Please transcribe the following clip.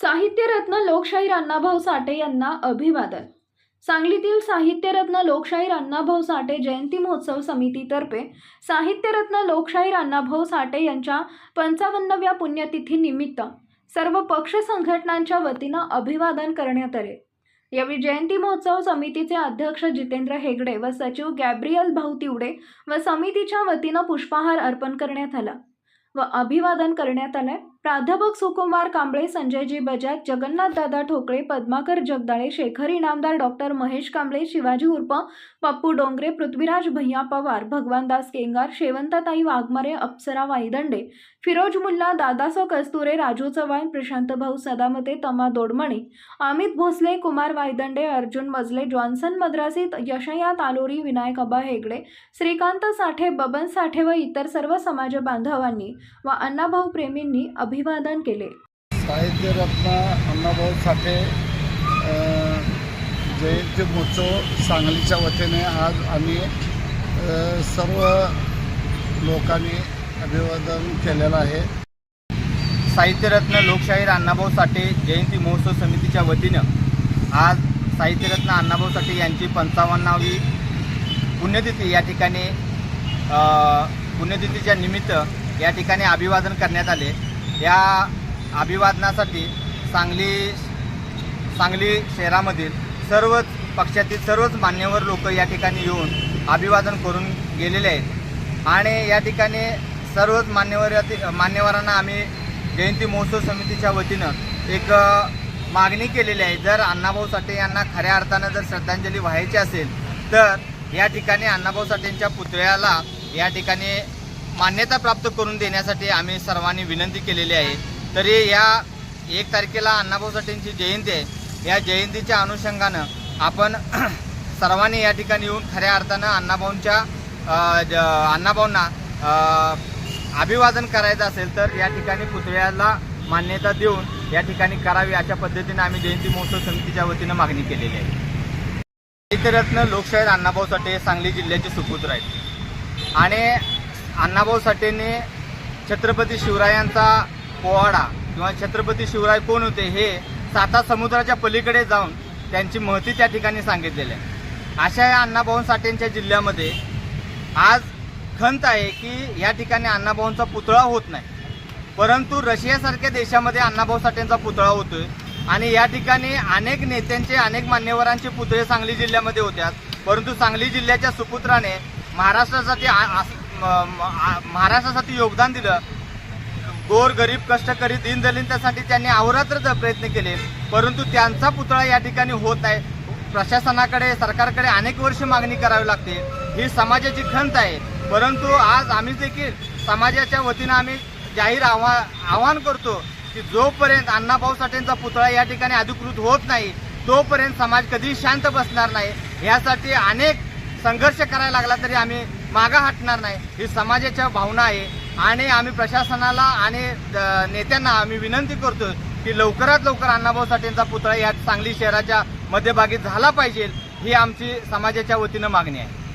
साहित्यरत्न लोकशाहीर अण्णाभाऊ साठे यांना अभिवादन. सांगलीतील साहित्यरत्न लोकशाहीर अण्णाभाऊ साठे जयंती महोत्सव समितीतर्फे साहित्यरत्न लोकशाहीर अण्णाभाऊ साठे यांच्या पंचावन्नव्या पुण्यतिथीनिमित्त सर्व पक्ष संघटनांच्या वतीनं अभिवादन करण्यात आले. यावेळी जयंती महोत्सव समितीचे अध्यक्ष जितेंद्र हेगडे व सचिव गॅब्रियल भाऊ तिवडे व समितीच्या वतीनं पुष्पहार अर्पण करण्यात आला व अभिवादन करण्यात आलंय. प्राध्यापक सुकुमार कांबळे संजयजी बजाज जगन्नाथ दादा ठोकळे पद्माकर जगदाळे शेखर इनामदार डॉक्टर महेश कांबळे शिवाजी उर्फ पप्पू डोंगरे पृथ्वीराज भैया पवार भगवानदास केंगार शेवंताताई वाघमारे अप्सरा वाईदंडे फिरोज मुल्ला दादासो कस्तुरे राजू चव्हाण प्रशांत भाऊ सदामते तमा दोडमणे अमित भोसले कुमार वायदंडे अर्जुन मजले जॉन्सन मद्रासीत यशया तालोरी विनायक अबा हेगडे श्रीकांत साठे बबन साठे व इतर सर्व समाज बांधवांनी व अण्णाभाऊ प्रेमींनी अभिवादन केले. साहित्यरत्न अण्णाभाऊ साठे जयंती महोत्सव सांगलीच्या वतीने आज आम्ही सर्व लोकांनी अभिवादन केलेलं आहे. साहित्यरत्न लोकशाहीर अण्णाभाऊ साठे जयंती महोत्सव समितीच्या वतीनं आज साहित्यरत्न अण्णाभाऊ साठे यांची पंचावन्नावी पुण्यतिथी या ठिकाणी पुण्यतिथीच्या निमित्त या ठिकाणी अभिवादन करण्यात आले. या अभिवादनासाठी सांगली सांगली शहरामधील सर्वच पक्षातील सर्वच मान्यवर लोक या ठिकाणी येऊन अभिवादन करून गेलेले आहेत. आणि या ठिकाणी सर्वच मान्यवर मान्यवरांना आम्ही जयंती महोत्सव समितीच्या वतीनं एक मागणी केलेली आहे. जर अण्णाभाऊ साठे यांना खऱ्या अर्थानं जर श्रद्धांजली व्हायची असेल तर या ठिकाणी अण्णाभाऊ साठेंच्या पुतळ्याला या ठिकाणी मान्यता प्राप्त करून देण्यासाठी आम्ही सर्वांनी विनंती केलेली आहे. तरी या एक तारखेला अण्णाभाऊ साठेंची जयंती आहे. या जयंतीच्या अनुषंगानं आपण सर्वांनी या ठिकाणी येऊन खऱ्या अर्थानं अण्णाभाऊंच्या ज- अण्णाभाऊंना अभिवादन करायचं असेल तर या ठिकाणी पुतळ्याला मान्यता देऊन या ठिकाणी करावी अशा पद्धतीने आम्ही जयंती महोत्सव समितीच्या वतीनं मागणी केलेली आहे. इतरत्न लोकशाहीर अण्णाभाऊ साठे सांगली जिल्ह्याचे सुपुत्र आहेत. आणि अण्णाभाऊ साठेने छत्रपती शिवरायांचा पोवाडा किंवा छत्रपती शिवराय कोण होते हे साता समुद्राच्या पलीकडे जाऊन त्यांची महती त्या ठिकाणी सांगितलेली आहे. अशा या अण्णाभाऊ साठेंच्या जिल्ह्यामध्ये आज खंत आहे की या ठिकाणी अण्णाभाऊंचा पुतळा होत नाही. परंतु रशियासारख्या देशामध्ये अण्णाभाऊ साठेंचा पुतळा होतोय आणि या ठिकाणी अनेक नेत्यांचे अनेक मान्यवरांचे पुतळे सांगली जिल्ह्यामध्ये होत्यात परंतु सांगली जिल्ह्याच्या सुपुत्राने महाराष्ट्रासाठी आ- महाराष्ट्रासाठी योगदान दिलं. गोर गरीब कष्टकरी दीनदलितांसाठी त्यांनी अहोरात्र प्रयत्न केले परंतु त्यांचा पुतळा या ठिकाणी होत नाही. प्रशासनाकडे सरकारकडे अनेक वर्ष मागणी करावी लागते. ही समाजाची खंत आहे. परंतु आज आम्ही देखील समाजाच्या वतीनं आम्ही जाहीर आव्हा आवाहन करतो की जोपर्यंत अण्णाभाऊ साठेंचा पुतळा या ठिकाणी अधिकृत होत नाही तोपर्यंत समाज कधीही शांत बसणार नाही. यासाठी अनेक संघर्ष करायला लागला तरी आम्ही मागं हटणार नाही. ही समाजाच्या भावना आहे. आणि आम्ही प्रशासनाला आणि नेत्यांना आम्ही विनंती करतो की लवकरात लवकर अण्णाभाऊ साठेंचा पुतळा या सांगली शहराच्या मध्यभागी झाला पाहिजे. ही आमची समाजाच्या वतीनं मागणी आहे.